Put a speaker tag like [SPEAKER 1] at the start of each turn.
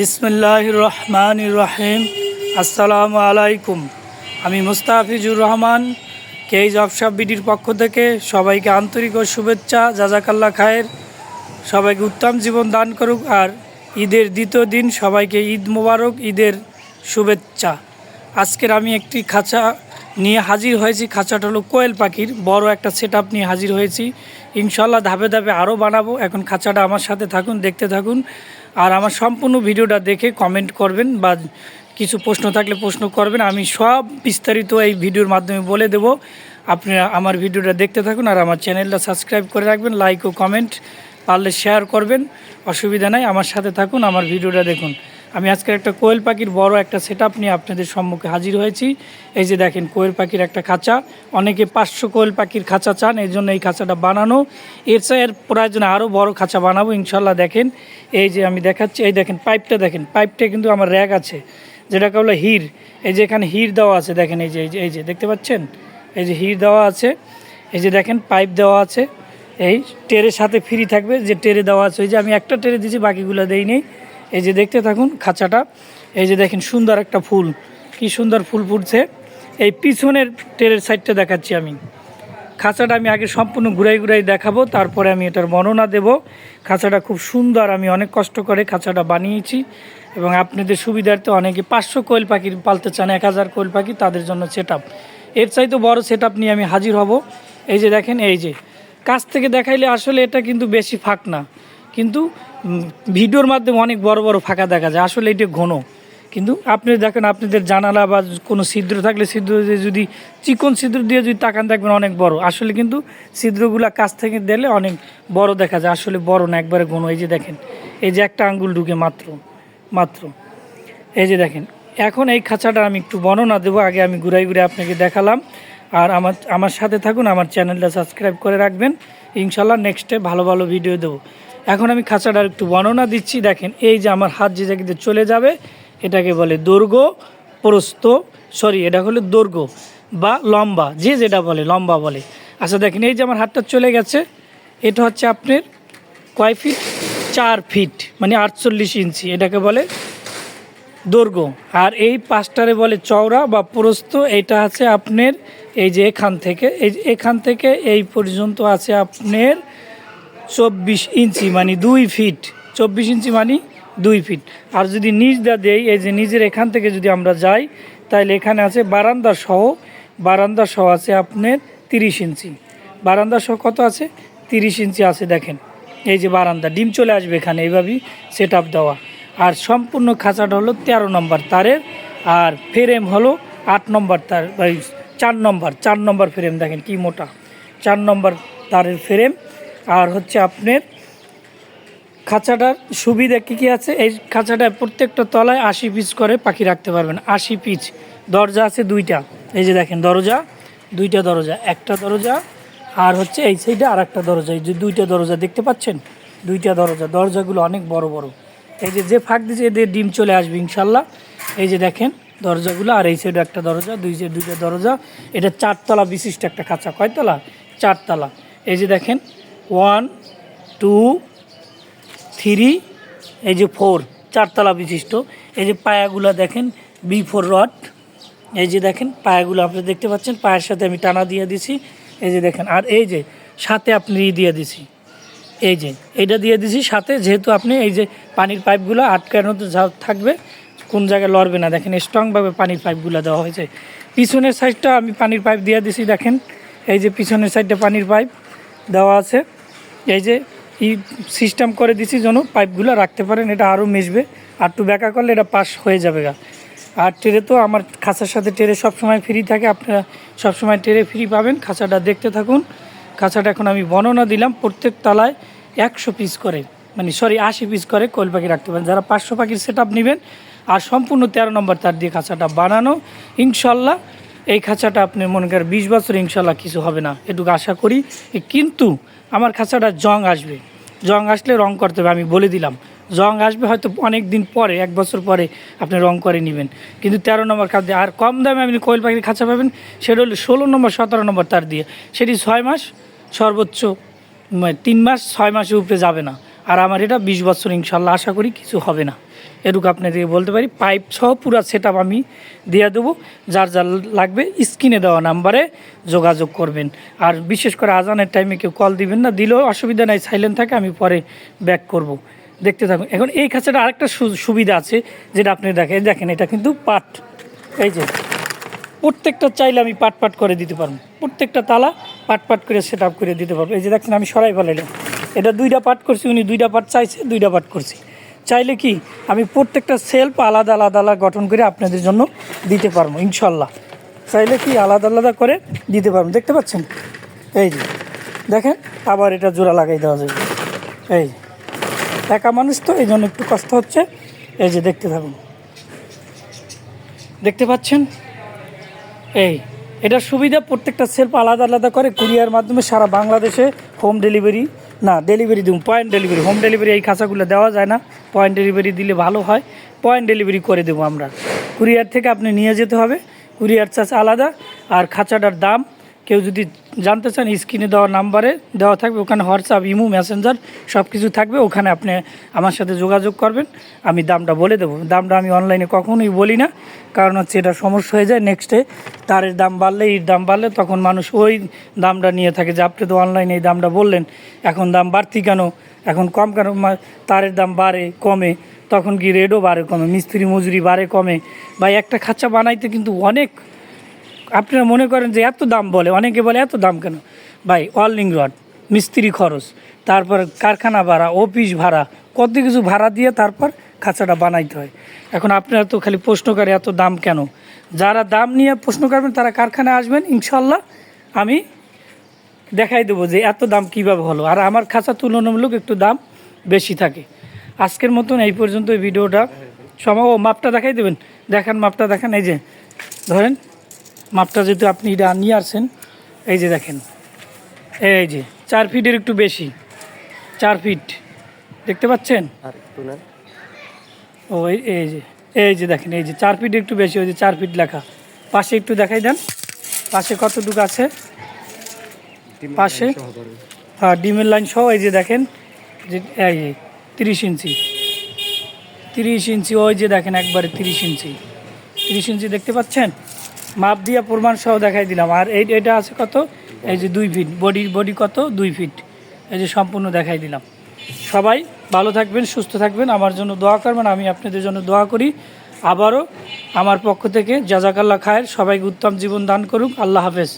[SPEAKER 1] বিসমুল্লাহ রহমান রহিম আসসালামু আলাইকুম। আমি মুস্তাফিজুর রহমান, কেইজ অফসাব বিডির পক্ষ থেকে সবাইকে আন্তরিক ও শুভেচ্ছা জাজাকাল্লা খায়ের। সবাইকে উত্তম জীবন দান করুক আর ঈদের দ্বিতীয় দিন সবাইকে ঈদ মোবারক, ঈদের শুভেচ্ছা। আজকের আমি একটি খাঁচা নিয়ে হাজির হয়েছি। খাঁচাটা হলো কোয়েল পাখির। বড় একটা সেট নিয়ে হাজির হয়েছি। ইনশাল্লাহ ধাপে ধাপে আরও বানাবো। এখন খাঁচাটা আমার সাথে থাকুন, দেখতে থাকুন। আর আমার সম্পূর্ণ ভিডিওটা দেখে কমেন্ট করবেন বা কিছু প্রশ্ন থাকলে প্রশ্ন করবেন, আমি সব বিস্তারিত এই ভিডিওর মাধ্যমে বলে দেব। আপনারা আমার ভিডিওটা দেখতে থাকুন আর আমার চ্যানেলটা সাবস্ক্রাইব করে রাখবেন লাইক ও কমেন্ট পারলে শেয়ার করবেন। অসুবিধা নাই, আমার সাথে থাকুন, আমার ভিডিওটা দেখুন। আমি আজকের একটা কোয়েল পাখির বড় একটা সেট নিয়ে আপনাদের সম্মুখে হাজির হয়েছি। এই যে দেখেন, কোয়েল পাখির একটা খাঁচা। অনেকে পাঁচশো কোয়েল পাখির খাঁচা চান, এই জন্য এই খাঁচাটা বানানো। এর চেয়ে এর প্রয়োজনে আরও বড় খাঁচা বানাবো ইনশাল্লাহ দেখেন। এই যে আমি দেখাচ্ছি, এই দেখেন, পাইপটা দেখেন, পাইপটা কিন্তু আমার র্যাক আছে, যেটাকে হলো হির। এই যে এখানে হির দেওয়া আছে, দেখেন, এই যে এই যে এই যে, দেখতে পাচ্ছেন? এই যে হির দেওয়া আছে, এই যে দেখেন, পাইপ দেওয়া আছে। এই টেরের সাথে ফ্রি থাকবে, যে টেরে দেওয়া আছে, ওই যে আমি একটা টেরে দিয়েছি, বাকিগুলো দেই নেই এই যে দেখতে থাকুন খাঁচাটা, এই যে দেখেন সুন্দর একটা ফুল, কি সুন্দর ফুল ফুটছে। এই পিছনের টেরের সাইডটা দেখাচ্ছি আমি। খাঁচাটা আমি আগে সম্পূর্ণ ঘুরাই ঘুরাই দেখাবো, তারপরে আমি এটার বর্ণনা দেব। খাঁচাটা খুব সুন্দর, আমি অনেক কষ্ট করে খাঁচাটা বানিয়েছি এবং আপনাদের সুবিধার্থে অনেকে পাঁচশো কোয়েল পাখি পালতে চান, এক হাজার কোয়েল পাখি, তাদের জন্য সেট এর চাইতে বড় সেট নিয়ে আমি হাজির হব। এই যে দেখেন, এই যে। কাছ থেকে দেখাইলে আসলে এটা কিন্তু বেশি ফাঁক না। কিন্তু ভিডিওর মাধ্যমে অনেক বড় বড় ফাঁকা দেখা যায়। আসলে এটা ঘন। কিন্তু আপনি দেখেন, আপনাদের জানালা বা কোনো ছিদ্র থাকলে ছিদ্র দিয়ে যদি, চিকন ছিদ্র দিয়ে যদি তাকান দেখবেন অনেক বড়। আসলে কিন্তু ছিদ্রগুলো কাছ থেকে দিলে অনেক বড় দেখা যায়। আসলে বড় না, একবারে ঘন। এই যে দেখেন, এই যে একটা আঙ্গুল ঢুকে মাত্র মাত্র। এই যে দেখেন, এখন এই খাঁচাটা আমি একটু বর্ণনা দেবো। আগে আমি ঘুরাই ঘুরে আপনাকে দেখালাম। আর আমার আমার সাথে থাকুন, আমার চ্যানেলটা সাবস্ক্রাইব করে রাখবেন। ইনশাল্লাহ নেক্সটে ভালো ভালো ভিডিও দেবো। এখন আমি খাঁচাটার একটু বর্ণনা দিচ্ছি। দেখেন, এই যে আমার হাত যে জায়গাতে চলে যাবে, এটাকে বলে দৈর্ঘ্য, প্রস্থ, সরি, এটা হলো দৈর্ঘ্য বা লম্বা, যে যেটা বলে, লম্বা বলে। আচ্ছা দেখেন, এই যে আমার হাতটা চলে গেছে, এটা হচ্ছে আপনার কয় ফিট? চার ফিট মানে আটচল্লিশ ইঞ্চি, এটাকে বলে দৈর্ঘ্য। আর এই পাঁচটারে বলে চওড়া বা প্রস্থ, এটা আছে আপনার এই যে এখান থেকে, এই এখান থেকে এই পর্যন্ত আছে আপনার চব্বিশ ইঞ্চি মানে দুই ফিট। চব্বিশ ইঞ্চি মানে দুই ফিট। আর যদি নিচ দা দেই, এই যে নিজের এখান থেকে যদি আমরা যাই তাহলে এখানে আছে বারান্দা সহ বারান্দা সহ আছে আপনার তিরিশ ইঞ্চি। বারান্দা সহ কত আছে? তিরিশ ইঞ্চি আছে, দেখেন। এই যে বারান্দা, ডিম চলে আসবে এখানে, এইভাবেই সেট আপ দেওয়া। আর সম্পূর্ণ খাঁচাটা হলো তেরো নম্বর তারের, আর ফ্রেম হলো আট নম্বর তার চার নম্বর চার নম্বর ফ্রেম দেখেন কি মোটা। চার নম্বর তারের ফ্রেম আর হচ্ছে আপনার খাঁচাটার সুবিধা কী কী আছে? এই খাঁচাটায় প্রত্যেকটা তলায় আশি পিস করে পাখি রাখতে পারবেন। আশি পিস। দরজা আছে দুইটা। এই যে দেখেন, দরজা, দুইটা দরজা, একটা দরজা আর হচ্ছে এই সাইডে আর একটা দরজা। এই যে দুইটা দরজা দেখতে পাচ্ছেন? দুইটা দরজা। দরজাগুলো অনেক বড় বড়। এই যে যে ফাঁক দিয়েছে এদের ডিম চলে আসবে ইনশাল্লাহ। এই যে দেখেন, দরজাগুলো আর এই সাইডে একটা দরজা, দুই সাইড দুইটা দরজা। এটা চারতলা বিশিষ্ট একটা খাঁচা। কয়তলা? চারতলা। এই যে দেখেন ওয়ান, টু, থ্রি, এই যে ফোর, চারতলা বিশিষ্ট। এই যে পায়াগুলো দেখেন বি ফোর রড এই যে দেখেন, পায়াগুলো আপনি দেখতে পাচ্ছেন, পায়ের সাথে আমি টানা দিয়ে দিছি। এই যে দেখেন, আর এই যে সাথে আপনি ই দিয়ে দিছি। এই যে, এইটা দিয়ে দিছি সাথে, যেহেতু আপনি এই যে পানির পাইপগুলো আটকানো থাকবে, কোন জায়গায় লড়বে না। দেখেন স্ট্রংভাবে পানির পাইপগুলো দেওয়া হয়েছে। পিছনের সাইডটা আমি পানির পাইপ দিয়ে দিছি, দেখেন, এই যে পিছনের সাইডটা পানির পাইপ দেওয়া আছে। এই যে ই সিস্টেম করে দিছি যেন পাইপগুলো রাখতে পারেন, এটা আরও মিশবে। আর একটু ব্যাকা করলে এটা পাস হয়ে যাবে গা। আর ট্রেরে তো আমার খাঁচার সাথে ট্রেরে সবসময় ফ্রি থাকে, আপনারা সবসময় ট্রেরে ফ্রি পাবেন। খাঁচাটা দেখতে থাকুন। খাঁচাটা এখন আমি বর্ণনা দিলাম, প্রত্যেক তলায় একশো পিস করে মানে সরি আশি পিস করে কোয়েল পাখি রাখতে পারেন। যারা পাঁচশো পাখির সেট আপ নেবেন, আর সম্পূর্ণ তেরো নম্বর তার দিয়ে খাঁচাটা বানানো, ইনশাল্লাহ এই খাঁচাটা আপনি মনে করেন বিশ বছর ইনশাল্লাহ কিছু হবে না, এটুকু আশা করি। কিন্তু আমার খাঁচাটা জং আসবে। জং আসলে রং করতে হবে, আমি বলে দিলাম। জং আসবে হয়তো অনেক দিন পরে, এক বছর পরে আপনি রং করে নেবেন। কিন্তু তেরো নম্বর খাদ্য আর কম দামে আপনি কোয়েল পাখির খাঁচা পাবেন, সেটা হলো ষোলো নম্বর, সতেরো নম্বর তার দিয়ে। সেটি ছয় মাস, সর্বোচ্চ তিন মাস, ছয় মাসের উপরে যাবে না। আর আমার এটা বিশ বছর ইনশাল্লাহ আশা করি কিছু হবে না। এটুকু আপনাদেরকে বলতে পারি পাইপ সহ পুরো সেট আমি দিয়ে দেবো। যার যার লাগবে স্ক্রিনে দেওয়া নাম্বারে যোগাযোগ করবেন। আর বিশেষ করে আজানের টাইমে কেউ কল দিবেন না, দিলেও অসুবিধা নাই সাইলেন্ট থাকে, আমি পরে ব্যাক করব। দেখতে থাকুন। এখন এই খাঁচাটা আরেকটা সুবিধা আছে, যেটা আপনি দেখেন দেখেন, এটা কিন্তু পাট। এই যে, প্রত্যেকটা চাইলে আমি পাট পাট করে দিতে পারব। প্রত্যেকটা তালা পাট পাট করে সেট করে দিতে পারব। এই যে দেখছেন আমি সরাই ফেলাইলাম। এটা দুইটা পাট করছি, উনি দুইটা পাট চাইছে, দুইটা পাট করছি। চাইলে কি আমি প্রত্যেকটা সেলফ আলাদা আলাদা আলাদা গঠন করে আপনাদের জন্য দিতে পারব, ইনশাল্লাহ। চাইলে কি আলাদা আলাদা করে দিতে পারব, দেখতে পাচ্ছেন? এই যে, দেখেন, আবার এটা জোড়া লাগাই দেওয়া যাবে। এই একা মানুষ তো, এই জন্য একটু কষ্ট হচ্ছে। এই যে, দেখতে থাকুন। দেখতে পাচ্ছেন? এই এটার সুবিধা প্রত্যেকটা সেলফ আলাদা আলাদা করে কুরিয়ার মাধ্যমে সারা বাংলাদেশে হোম ডেলিভারি না ডেলিভারি দিন পয়েন্ট ডেলিভারি হোম ডেলিভারি এই খাঁচাগুলো দেওয়া যায় না। পয়েন্ট ডেলিভারি দিলে ভালো হয় পয়েন্ট ডেলিভারি করে দেবো আমরা। কুরিয়ার থেকে আপনি নিয়ে যেতে হবে, কুরিয়ার চার্জ আলাদা, আর খাঁচাটার দাম, কেউ যদি জানতে চান, স্ক্রিনে দেওয়া নাম্বারে দেওয়া থাকবে, ওখানে হোয়াটসঅ্যাপ, ইমো, মেসেঞ্জার সব কিছু থাকবে, ওখানে আপনি আমার সাথে যোগাযোগ করবেন, আমি দামটা বলে দেবো। দামটা আমি অনলাইনে কখনোই বলি না, কারণ হচ্ছে এটা সমস্যা হয়ে যায় নেক্সটে তারের দাম বাড়লে ইট দাম বাড়লে তখন মানুষ ওই দামটা নিয়ে থাকে যে, আপনি তো অনলাইনে এই দামটা বললেন, এখন দাম বাড়তি কেন? এখন কম কেন? তারের দাম বাড়ে, কমে, তখন কি রেটও বাড়ে কমে, মিস্ত্রি মজুরি বাড়ে কমে। বা একটা খাঁচা বানাইতে কিন্তু অনেক আপনারা মনে করেন যে এত দাম বলে, অনেকে বলে এত দাম কেন? ভাই ওয়ার্লিং রড মিস্ত্রি খরচ, তারপর কারখানা ভাড়া অফিস ভাড়া, কত কিছু ভাড়া দিয়ে তারপর খাঁচাটা বানাইতে হয়। এখন আপনারা তো খালি প্রশ্ন করে এত দাম কেন? যারা দাম নিয়ে প্রশ্ন করবেন, তারা কারখানায় আসবেন ইনশাল্লাহ আমি দেখাই দেবো যে এত দাম কীভাবে হলো। আর আমার খাঁচা তুলনামূলক একটু দাম বেশি থাকে। আজকের মতন এই পর্যন্ত ভিডিওটা। সময় ও মাপটা দেখাই দেবেন। দেখান, মাপটা দেখান, এই যে, ধরেন। মাপটা যেহেতু আপনি এটা নিয়ে আসছেন এই যে দেখেন এই যে চার ফিটের একটু বেশি চার ফিট দেখতে পাচ্ছেন?
[SPEAKER 2] আর একটু নেন।
[SPEAKER 1] ও এই এই যে এই যে দেখেন এই যে চার ফিট একটু বেশি ওই যে চার ফিট লেখা। পাশে একটু দেখাই দেন পাশে কতটুকু আছে? পাশে? হ্যাঁ ডিমের লাইন সহ এই যে দেখেন যে এই যে তিরিশ ইঞ্চি। তিরিশ ইঞ্চি ওই যে দেখেন একবারে তিরিশ ইঞ্চি। তিরিশ ইঞ্চি দেখতে পাচ্ছেন? মাপ দিয়া প্রমাণ সহ দেখাই দিলাম। আর এই এটা আছে কত? এই যে দুই ফিট বডির বডি কত? দুই ফিট এই যে সম্পূর্ণ দেখাই দিলাম। সবাই ভালো থাকবেন, সুস্থ থাকবেন। আমার জন্য দোয়া করবেন, আমি আপনাদের জন্য দোয়া করি। আবারও আমার পক্ষ থেকে জাজাকাল্লা খায়ের সবাইকে উত্তম জীবন দান করুক। আল্লাহ হাফেজ।